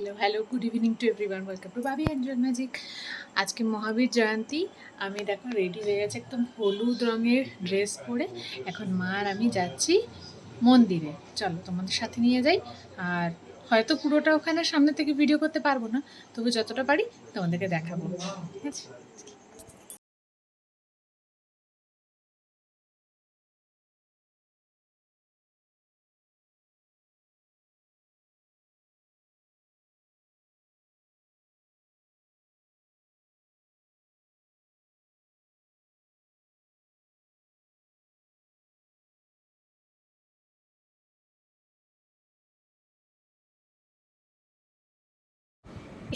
Hello hello good evening to everyone welcome to Babi and magic আজকে মহাবীর জয়ন্তী। আমি দেখো ready হয়ে গেছে একদম হলুদ রঙের ড্রেস পরে। এখন মা আর আমি যাচ্ছি মন্দিরে। চলো তোমাদের সাথে নিয়ে যাই। আর হয়তো পুরোটা ওখানে সামনে থেকে ভিডিও করতে পারব না। তবু যতটা পারি তোমাদেরকে দেখাবো। ঠিক আছে?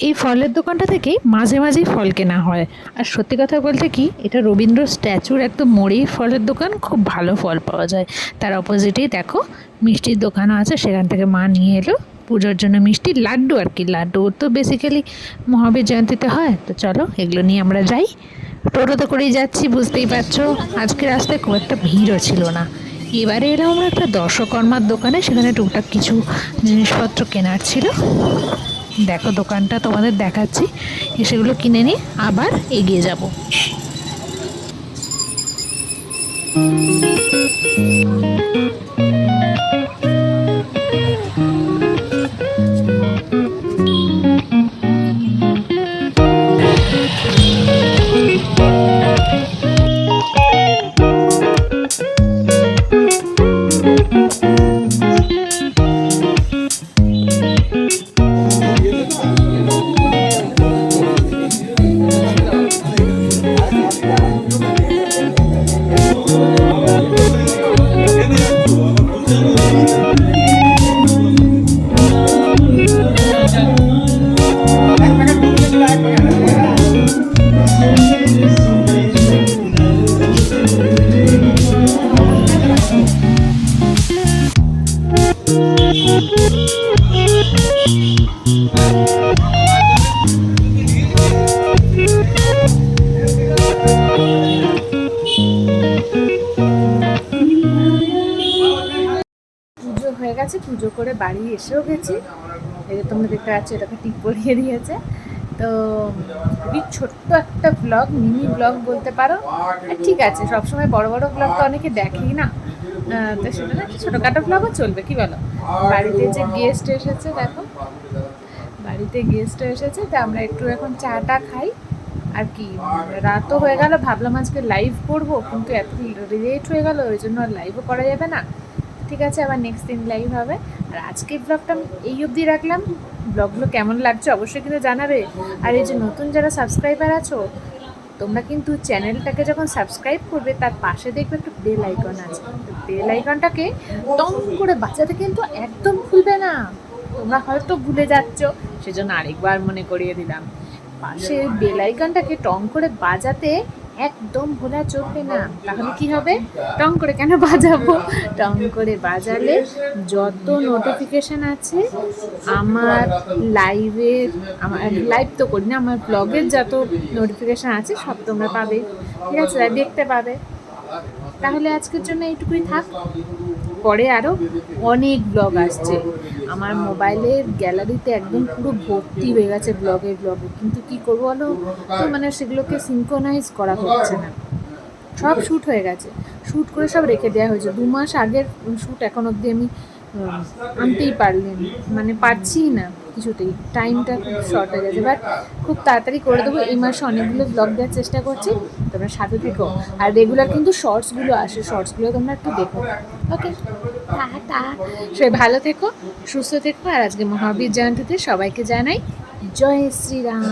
এই ফলের দোকানটা থেকেই মাঝে মাঝেই ফল কেনা হয়। আর সত্যি কথা বলতে কি, এটা রবীন্দ্র স্ট্যাচুর একদম মোড়েই ফলের দোকান, খুব ভালো ফল পাওয়া যায়। তার অপোজিটেই দেখো, মিষ্টির দোকানও আছে, সেখান থেকে মা নিয়ে এলো। পুজোর জন্য মিষ্টি, লাড্ডু আর কি, লাড্ডু তো বেসিক্যালি মহাবীর জয়ন্তীতে হয়। তো চলো, এগুলো নিয়ে আমরা যাই। টোটোতে করেই যাচ্ছি, বুঝতেই পারছ। আজকে রাস্তায় খুব একটা ভিড়ও ছিল না। এবারে এলাম আমরা একটা দর্শকর্মার দোকানে, সেখানে টুকটাক কিছু জিনিসপত্র কেনার ছিল। দেখো দোকানটা তোমাদের দেখাচ্ছি। সেগুলো কিনে নিয়ে আবার এগিয়ে যাব। পুজো গেছে, পুজো করে বাড়ি এসেও গেছি। তোমরা দেখতে পাচ্ছ এটাকে টিপ পরিয়ে দিয়েছে। তো খুবই ছোট্ট একটা ব্লগ মিনি ব্লগ বলতে পারো। ঠিক আছে, সবসময় বড় বড় ব্লগ তো অনেকে দেখেই না। তো সেটা না, ছোটোখাটো ব্লগও চলবে, কি বলো? বাড়িতে যে গেস্ট এসেছে, দেখো। বাড়িতে গেস্ট এসেছে, তো আমরা একটু এখন চাটা খাই। আর কি, রাতও হয়ে গেল, ভাবলাম আজকে লাইভ করব, কিন্তু এত লেট হয়ে গেল, ওই জন্য আর লাইভও করা যাবে না। ঠিক আছে, আবার নেক্সট দিন লাইভ হবে। আর আজকের ব্লগটা এই অবধি রাখলাম। ব্লগগুলো কেমন লাগছে অবশ্যই কিন্তু জানাবে। আর এই যে নতুন যারা সাবস্ক্রাইবার আছো, তোমরা কিন্তু চ্যানেলটাকে যখন সাবস্ক্রাইব করবে, তার পাশে দেখবে একটু বেল আইকন আছে। বেল আইকনটাকে টং করে বাঁচাতে কিন্তু একদম ভুলবে না। তোমরা হয়তো ভুলে যাচ্ছ, সেজন্য আরেকবার মনে করিয়ে দিলাম। পাশে বেল আইকনটাকে টং করে বাজাতে একদম ভোলা চলবে না। তাহলে কি হবে? টং করে কেন বাজাবো? টং করে বাজালে যত নোটিফিকেশান আছে, আমার লাইভের আমার লাইভ তো করি না, আমার ব্লগের যত নোটিফিকেশন আছে, সব তোমরা পাবে। ঠিক আছে দেখতে পাবে। তাহলে আজকের জন্য এইটুকুই থাক। পরে আরও অনেক ব্লগ আসছে। আমার মোবাইলের গ্যালারিতে একদম পুরো ভর্তি হয়ে গেছে ব্লগের ব্লগে কিন্তু কি করব বলো? তো মানে সেগুলোকে সিঙ্ক্রোনাইজ করা হচ্ছে না। সব শ্যুট হয়ে গেছে। শ্যুট করে সব রেখে দেওয়া হয়েছে। দু মাস আগের শ্যুট এখন অবধি আমি আনতেই পারলেন মানে পারছি না। কিছুতেই টাইমটা খুব শর্ট হয়ে গেছে বাট খুব তাড়াতাড়ি করে দেবো। এই মাসে অনেকগুলো ব্লগ দেওয়ার চেষ্টা করছি, তোমরা সাথে থেকো। আর রেগুলার কিন্তু শর্টসগুলো আসে শর্টসগুলো তোমরা একটু দেখো। ওকে টাটা। সবাই ভালো থেকো, সুস্থ থেকো, আর আজকে মহাবীর জয়ন্তীতে সবাইকে জানাই জয় শ্রীরাম।